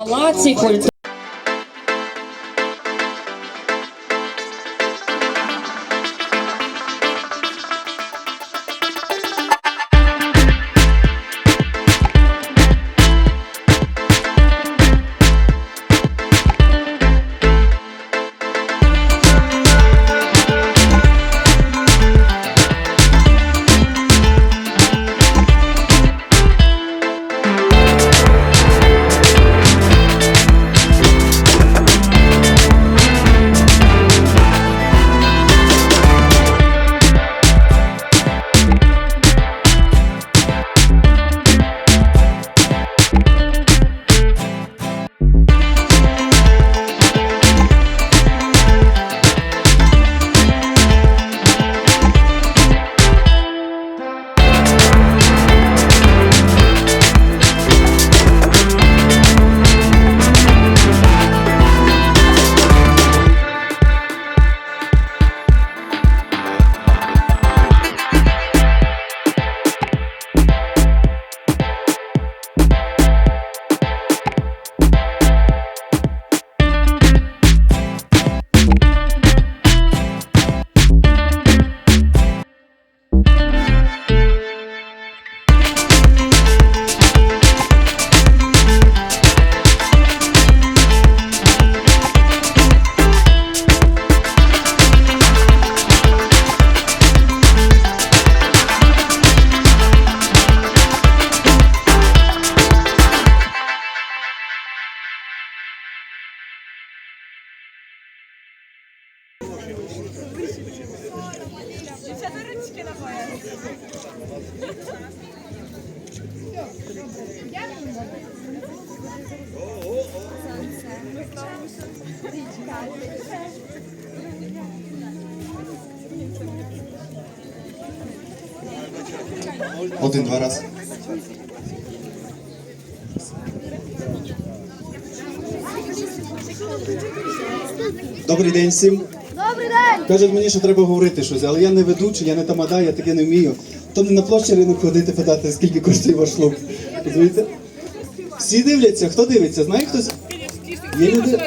палаці культури. Один-два раз. Добрий день всім. Кажуть мені, що треба говорити щось, але я не ведучий, я не тамада, я таке не вмію. То не на площі ринок ходити питати, скільки коштує ваш шлуп. Розумієте? Всі дивляться, хто дивиться? Знає хтось? Є люди?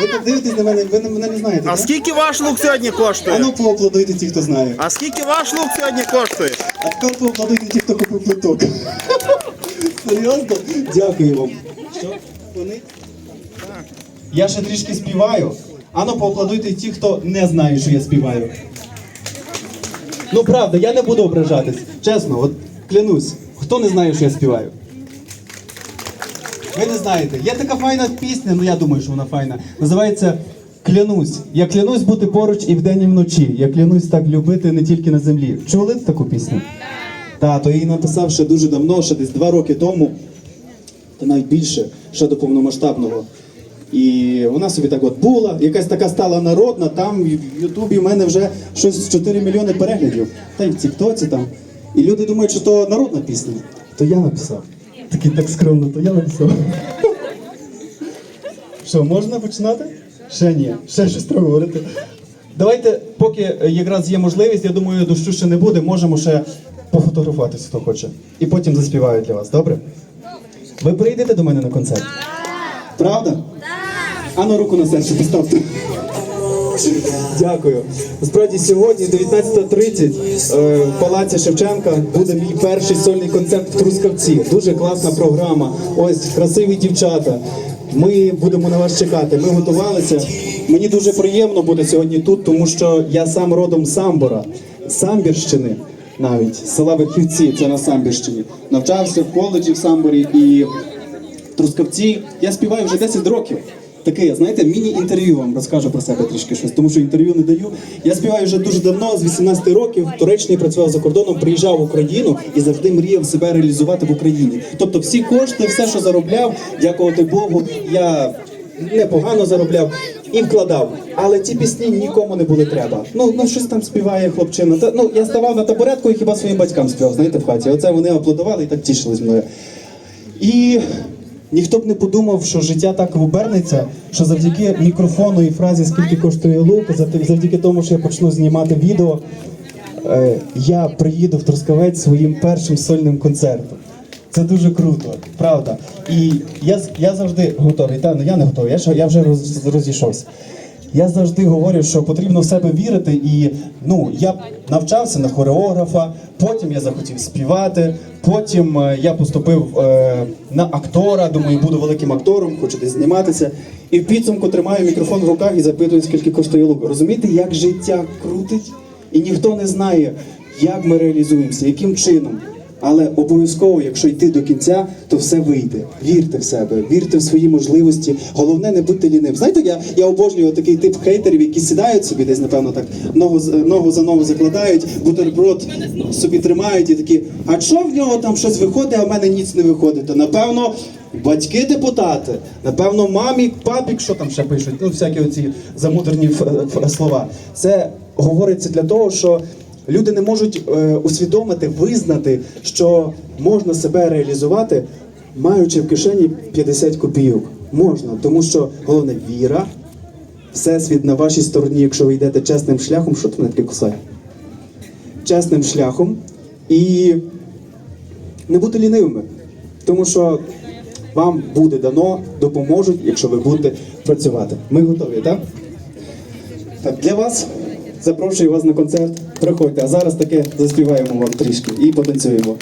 Ви так дивитесь на мене, ви мене не знаєте. А так? скільки ваш лук сьогодні А коштує? ну поаплодуйте ті, хто знає. А скільки ваш лук сьогодні коштує? А тепер поаплодуйте ті, хто купив плиток. Серйозно? Дякую вам. Що? Вони? Я ще трішки співаю. Ану, поаплодуйте ті, хто не знає, що я співаю. Ну правда, я не буду ображатись. Чесно, от клянусь, хто не знає, що я співаю? Ви не знаєте. Є така файна пісня, ну я думаю, що вона файна. Називається Клянусь. Я клянусь бути поруч і вдень, і вночі. Я клянусь так любити не тільки на землі. Чули таку пісню? Так, то її написав ще дуже давно, ще десь два роки тому, та навіть більше, ще до повномасштабного. І вона собі так от була, якась така стала народна, там в Ютубі в мене вже щось 4 мільйони переглядів, та й в Тіктоці там. І люди думають, що то народна пісня. То я написав. Такий так скромно, то я написав. Що, можна починати? Ще ні, ще щось треба говорити. Давайте, поки якраз є можливість, я думаю, дощу ще не буде, можемо ще пофотографуватися, хто хоче. І потім заспіваю для вас, добре? Ви прийдете до мене на концерт? Правда? Так. А ну руку на серце поставте. Дякую. Насправді сьогодні, 19.30, е, в Палаці Шевченка буде мій перший сольний концерт в Трускавці. Дуже класна програма. Ось красиві дівчата. Ми будемо на вас чекати. Ми готувалися. Мені дуже приємно бути сьогодні тут, тому що я сам родом Самбора, Самбірщини навіть, села Верхівці, це на Самбірщині. Навчався в коледжі в Самборі і в Трускавці. Я співаю вже 10 років. Таке, знаєте, міні-інтерв'ю вам розкажу про себе трішки щось, тому що інтерв'ю не даю. Я співаю вже дуже давно, з 18 років. В Туреччині працював за кордоном, приїжджав в Україну і завжди мріяв себе реалізувати в Україні. Тобто всі кошти, все, що заробляв, дякувати Богу, я непогано заробляв і вкладав. Але ці пісні нікому не були треба. Ну, ну щось там співає хлопчина. Та, ну, я ставав на табуретку і хіба своїм батькам співав, знаєте, в хаті. Оце вони аплодували і так тішились мною. І ніхто б не подумав, що життя так обернеться, що завдяки мікрофону і фразі скільки коштує лук, завдяки- тому, що я почну знімати відео, е, я приїду в Трускавець своїм першим сольним концертом. Це дуже круто, правда. І я, я завжди готовий. Та ну я не готовий, я, я вже роз, розійшовся. Я завжди говорю, що потрібно в себе вірити, і ну я навчався на хореографа, потім я захотів співати, потім е, я поступив е, на актора. Думаю, буду великим актором, хочу десь зніматися. І в підсумку тримаю мікрофон в руках і запитую, скільки коштує лук. Розумієте, як життя крутить, і ніхто не знає, як ми реалізуємося, яким чином. Але обов'язково, якщо йти до кінця, то все вийде. Вірте в себе, вірте в свої можливості. Головне, не будьте лінивим. Знаєте, я, я обожнюю такий тип хейтерів, які сідають собі десь, напевно, так ногу, ногу за ногу закладають, бутерброд собі тримають і такі. А що в нього там щось виходить, а в мене ніц не виходить? То напевно. Батьки депутати, напевно, мамі, папік, що там ще пишуть, ну всякі оці замудрені слова. Це говориться для того, що Люди не можуть е, усвідомити, визнати, що можна себе реалізувати, маючи в кишені 50 копійок. Можна, тому що головне віра, всесвіт на вашій стороні, якщо ви йдете чесним шляхом, що ти мене таке кусає? Чесним шляхом і не бути лінивими, тому що вам буде дано, допоможуть, якщо ви будете працювати. Ми готові, так? Так, для вас запрошую вас на концерт. Приходьте, а зараз таке заспіваємо вам трішки і потанцюємо.